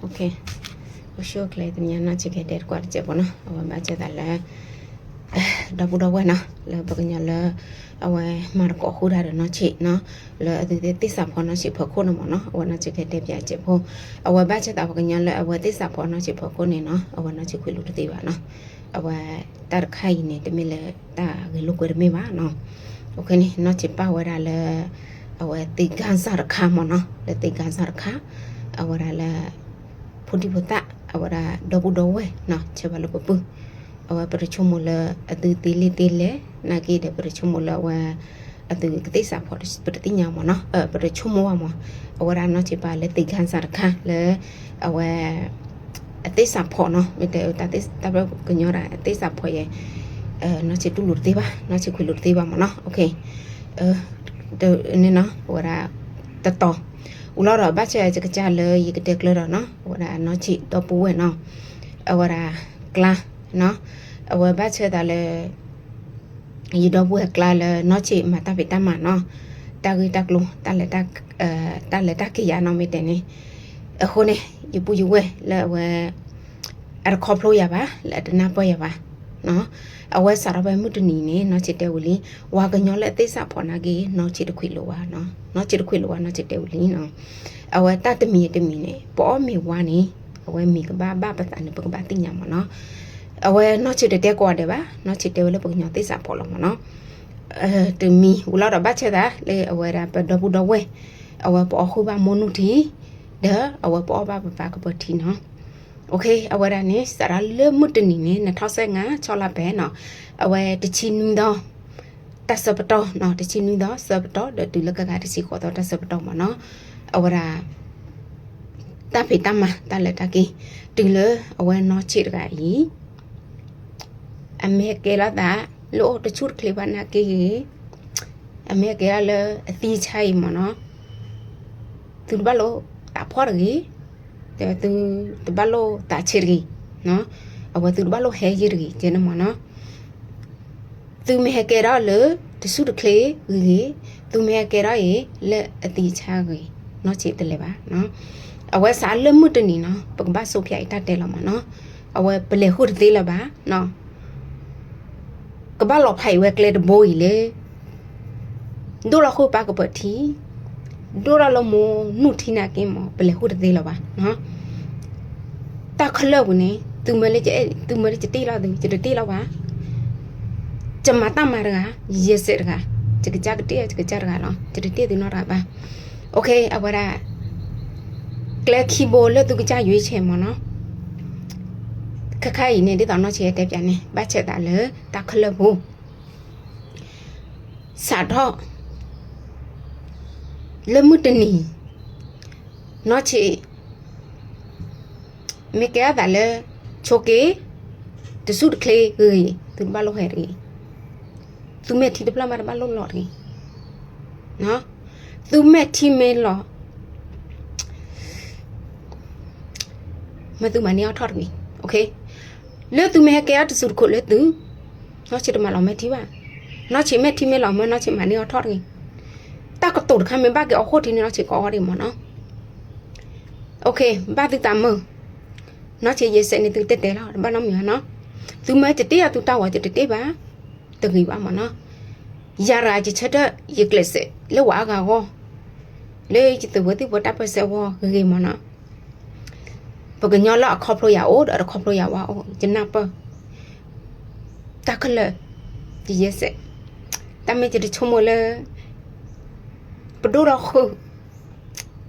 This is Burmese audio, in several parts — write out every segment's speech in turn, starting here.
โอเคဝရှိုကလေးတမြန်နာချစ်ခဲ့တဲ့ကွာချက်ပေါ့နော်အဝမချက်တယ်လဲဒါပူတော့ဝဲနော်လဲပကညာလဲအဝဲမာကောခူတာတော့နော်ချစ်နော်လဲအတူတူတိစာဖော်နော်ချစ်ဖော်ခုနမနော်အဝနာချစ်ခဲ့တဲ့ပြချက်ဖို့အဝဘချက်တာပကညာလဲအဝတိစာဖော်နော်ချစ်ဖော်ခုနေနော်အဝနာချစ်ခွေလို့တေးပါနော်အဝတရခိုင်နေတမီလဲတာဂေလုကွေမေပါနော်โอเคနေနော်ချစ်ပါဝဲတာလဲအဝတိကန်စာရခါမနော်လဲတိကန်စာရခါအဝရလဲ ဖုန်ဒီဖတာအဝဲရဒဘူဒဝဲနော်ချေဘလပပူ awa percuma adu tili tili nagi de percuma la wa adu kete sa pho seperti nyamo no eh percuma wa mo awara no ci pa le tigan sar kha le awa ate sa pho no mi te ta te ta ba ko nyora ate sa pho ye eh no ci tu lur ti ba no ci ku lur ti ba mo no okay eh de ni no awara ta to ဦးလာတော့ဘတ်ချဲကြကြလေရကတဲ့ကလတော့နော်ဝရနော်ချီတော့ပူဝဲနော်အဝရ ကလာနော်အဝဘတ်ချဲတာလေရတော့ဘူးကလာလေနော်ချီမတာပိတမနော်တာဂီတက်လုံးတာလက်တက်အဲတာလက်တက်ကြီးရနော်မတဲ့နေအခုနေရပူရဝဲလဲဝဲအရခေါပလို့ရပါလက်တနာပေါ်ရပါ နော်အဝဲစားရပဲမှုတနီနေနော်ချစ်တဲ့ဝလီဝါကညောလက်သိစဖော်နာကြီးနော်ချစ်တခွေလိုပါနော်နော်ချစ်တခွေလိုပါနော်ချစ်တဲ့ဝလီနော်အဝဲတတမီတမီနေပေါ်မီဝါနေအဝဲမီကဘာဘာပတန်ပကဘာတင်ညာမနော်အဝဲနော်ချစ်တဲ့ကွာတယ်ပါနော်ချစ်တဲ့ဝလပကညောသိစဖော်လို့မနော်အဲတမီဝလာတော့ဘချက်တာလေအဝဲတာပဒဘူးတော့ဝဲအဝဲပေါ်ခုပါမနုတီဒါအဝဲပေါ်ပါပါကပတီနော် โอเคအဝရနေစရလမတနီနေ2025 6လပဲနော်အဝဲတချီနူတော့တဆပတော့နော်တချီနူတော့ဆပတော့ဒီလကကတချီခေါ်တော့တဆပတော့မနော်အဝရတဖေတမတလက်တကီဒီလအဝဲနော်ချစ်တကကြီးအမေကေလာတာလို့တချူကလေးပါနာကီအမေကေလာလအသီးချိုင်မနော်သူဘလို့တာဖော်ရကြီးแต่ tu tu balo ta chirgi no awa tu balo he yirgi jena mo no tu me he kera le tu su de kle gi tu me he kera ye le ati cha gi no chi de le ba no awa sa le mu de ni no pa ba so phya ita de la mo no awa ple hu de la ba no ကဘာလောဖိုင်ဝဲကလေဒဘိုးလေဒိုလာခုပါကပတီ ဒိုရာလမနုထိနာကင်းမဘလေဟုတ်သေးလပါနော်တခလဝနေသူမလေးကျသူမလေးကျတေးလာတယ်ကျတေးလာပါကျမတမရကရေစရကကျကကြကတေးကျကကြရကနော်ကျတေးတယ်နော်ရပါโอเคအဝရကလခီဘိုလသူကကြရွေးချယ်မနော်ခခိုင်နေတဲ့တော့နော်ချဲတဲ့ပြန်နေဘတ်ချက်တာလေတခလဘူးစာတော့ လမှုတနီနော်ချေမေကဲဒါလေချိုကေတဆုတကလေးဟေးသူဘာလို့ဟဲ့ရီသူမဲတီတပလာမဘာလို့လော်ရီနော်သူမဲတီမဲလော်မသူမနေအောင်ထော်ရီโอเคလေသူမဲကဲတဆုခုလေသူနော်ချေတမလော်မဲတီပါနော်ချေမဲတီမဲလော်မနော်ချေမနေအောင်ထော်ရီ ta có tụt khai mình ba cái ốc hốt thì nó chỉ có đi mà nó ok ba từ tám mơ nó chỉ dễ sẽ nên từ tết tết đó ba năm nữa nó từ mấy tết tết từ tao ở tết tết ba từ người ba mà nó giờ ra chỉ chết đó việc lệ sẽ lấy quả gà go lấy chỉ từ bữa từ bữa đáp sẽ go người mà nó bởi cái nhỏ lọ khóc rồi ố đó khóc rồi ố ố chân nắp ta khơi lời chỉ dễ sẽ ta mới chỉ được chung một lời ပတကလဒီရေစတမေချတချုံမလဲ pedora khu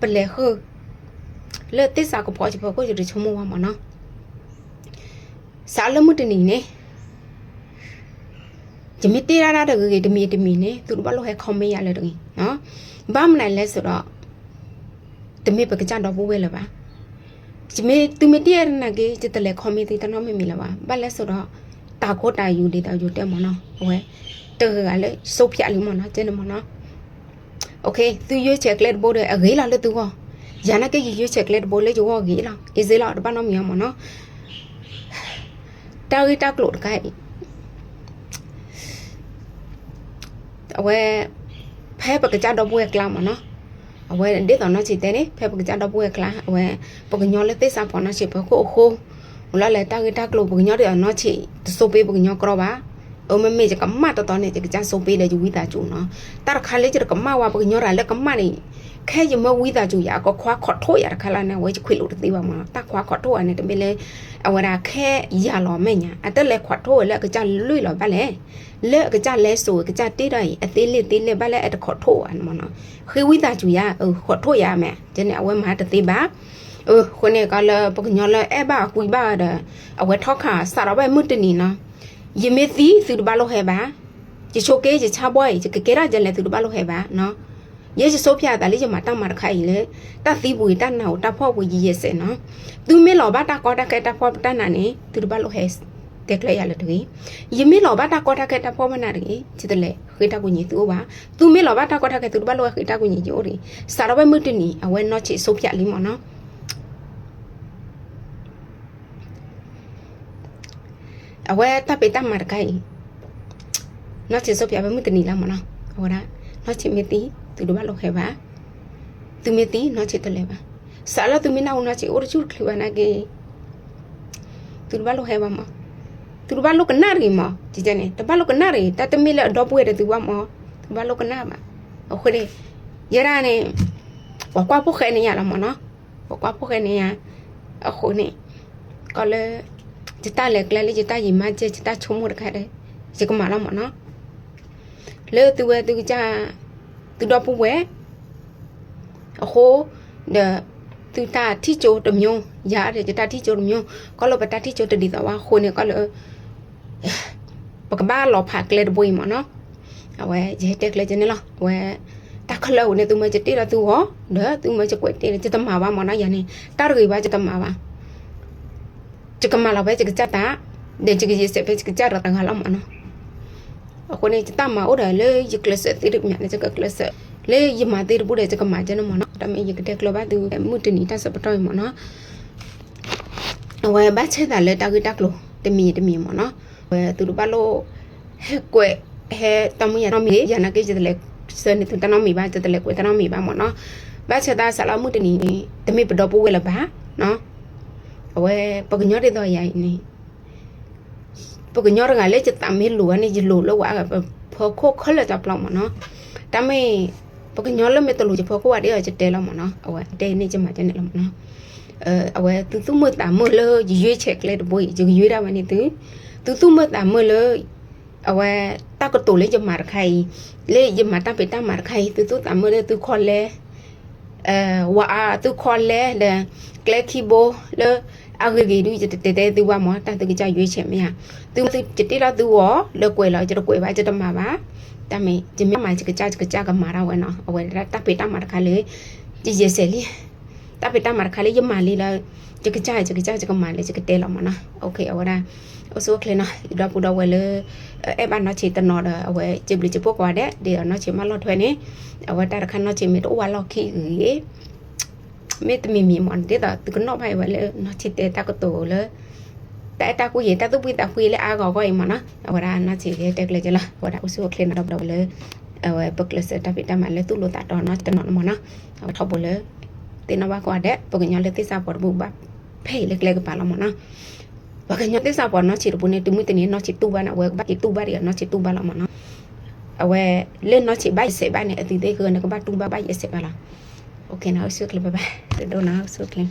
pele khu le te sa ko pho chi pho ko ji chomo wa ma no sa le mu tini ne ji mi te ra ra de ge de mi de mi ne tu ba lo he khom me ya le de no ba ma nai le so do de mi ba ka cha do bu we le ba ji mi tu mi te ra na ge ji te le khom me ti ta no me mi la ba ba le so do ta ko ta yu de ta yu te mo no we တကယ်လေစုပ်ပြလိမနော်ကျင်းမနော် ok tu yo chocolate bo de agi la le tu ho jana ke yo chocolate bo le jo ho gi la is the lot ba no mi mo no ta gi ta klot kai awe phe pa ka cha do bo ek la mo no awe de to no chi te ni phe pa ka cha do bo ek la awe pa ka nyo le te sa pa na chi pa ko ho la le ta gi ta klot bo nyo de no chi tu so pe bo nyo kro ba ပကိုခိုဟလာလေတာဂီတာကလိုပကညောတဲ့နော်ချီတဆိုပေးပကညောကြောပါအမမေကြကမတ်တော်နေကြကြဆိုပေးလေယူဝီတာကျူနော်တာခါလေးကြကမဝပကညောရလေကမနေခဲရမဝီတာကျူရကခွာခေါ်ထိုးရခလာနေဝဲခွေလို့တေးပါမတာခွာခေါ်ထိုးအနေတမလေအဝရာခဲရလောမညာအတက်လေခေါ်ထိုးလေကကြလွိလောပါလေလေကကြလဲဆိုကကြတေးတိုင်းအသေးလေးသေးလေးပါလေအတခေါ်ထိုးအမနော် khi quý ta chủ ya ừ khổ thôi ya mẹ cho nên ông mà tự ba ừ hôm nay có là bốc nhỏ là em ba quý ba đó ông ấy thóc cả sao đó bây mất tiền nó giờ mấy tí từ ba lô hè ba chỉ số kế chỉ cha boy chỉ cái kế ra giờ là từ ba lô hè ba nó giờ chỉ số phía ta lấy cho mà tăng mà khai lệ ta tí bùi ta nào ta phô bùi gì sẽ nó từ mấy lò ba ta có ta cái ta phô ta nào nè từ ba lô hè တက်လိုက်ရလေတကြီးယမေလောဘတာကောတာကတာပေါ်မနာတကြီးချစ်တယ်လေခိတာကိုညီသူပါသူမေလောဘတာကောတာကသူဘလောခိတာကိုညီကြိုးရီစာရဘမတနီအဝဲနော်ချစ်ဆုပ်ပြလီမနော် အဝဲတပ်ပေတမရကိုင်နော်ချစ်ဆုပ်ပြဘမတနီလာမနော်ဟောရာနော်ချစ်မီတီသူဘလောခဲပါသူမီတီနော်ချစ်တယ်လေပါစာလာသူမီနာဦးနော်ချစ်အိုရချူခလဝနာကေသူဘလောခဲပါမ tu ba lo kena ri mo ji je ne ta ba lo kena ri ta te mi le do pu de tu ba mo tu ba lo kena ma o khre ye ra ne wa kwa pu khe ne ya la mo no wa kwa pu khe ne ya a khu ne ko le ji ta le kle le ji ta yi ma je ji ta chu mu de kha de ji ko ma la mo no le tu we tu ja tu do pu we a khu de သူတာတိချိုတမျိုးရတယ်တတိချိုတမျိုးကောလပတတိချိုတဒီတော့ခုနေကောလပကဘာလောဖာကလေဘွေမနော်အဝဲဂျေတက်လေဂျ နေလားဝဲတခလုံးနေသူမချတိရသူဟောဒါသူမချကွက်တေချတမပါမနော်ယနေတာရီပါချတမပါချကမလာပဲချကချတာဒေချကရစပဲချကချရတငါလမနော်အခုနေချတမအိုဒါလေယကလစတိရမြနေချကကလစလေယမတေရဘူးတဲ့ချကမချနမနော်တမေယကတက်ကလဘသူမှုတနီတဆပတော်မနော်အဝဲဘချတာလေတာကတက်လို့တမီတမီမနော်ဝဲသူတို့ဘာလို့ဟဲ့ကွဲဟဲတမရနမီရနာကေကျတဲ့စနေသူတနမီပါကျတဲ့ကွဲတနမီပါမနော်ဘာချက်သားဆလာမှုတနီတမီပတော်ပိုးဝဲလပါနော် အဝဲပကညောတဲ့တော့ရိုင်နေပကညောကလည်းချက်တမေလူကနေဂျလူလောဝါဖောခိုခလတာပလောမနော်တမေပကညောလည်းမတလူချဖောခိုဝါတဲ့ချက်တဲလောမနော်အဝဲတဲနေချင်မှကျနေလောမနော်အဲအဝဲသူသူမတာမလို့ရွေးချက်ကလေးတပွေးရွေးတာမနေသူသူသူမတာမလို့အဝဲတကတူလေးကြမှာခိုင်လေကြမှာတပေတမှာခိုင်သူသူတာမလို့သူခေါ်လဲ အဲဝါသူခေါ်လဲလေကလက်ကီဘိုလေအဂဂီဒူကြတဲ့တဲ့သူဝမတတကကြရွေးချက်မရသူသူကြတိလာသူရောလေကွယ်လာကြတော့ကွယ်ပါကြတော့မှာပါတမေဂျမမိုင်ကြကြကြကြကမာရဝဲနော်အဝဲတပေတမှာခါလေကြည်ရစလီ ta pe ta mar khale ye ma le la je ka cha je ka cha je ka ma le je ka te la ma na okay awara o so kle na da pu da we le e ba na che ta no da we je bli je po kwa de de no che ma lo thwe ni awa ta ra khan no che me to wa lo khi ye me te mi mi mon de da tu no bai we le no che te ta ko to le แต่ตากูเห็นตาตุ้ยตาคุยเลยอาก็ก็เองมานะเอาละน่าจะเด็กเลยจ้ะละว่าอุสุเคลนดอกดอกเลยเอาไว้ปกเลยเสร็จตาปิดตามาเลยตุ้ยโลตาดอนน่าจะนอนมานะเอาทบเลย တေနဘကွာတဲ့ပကညလက်တိစာပေါ်ဘူဘဖေးလက်လက်ကပါလာမနာပကညတိစာပေါ်နော်ချီရဘူးနေတူမီတနေနော်ချီတူဘာနာဝဲဘကီတူဘာရီနော်ချီတူဘာလာမနာအဝဲလင်းနော်ချီဘိုက်စေဘိုက်နေအတီတေကနကဘတူဘာဘိုက်ရစေပါလား okay now so clip bye bye don't know so clip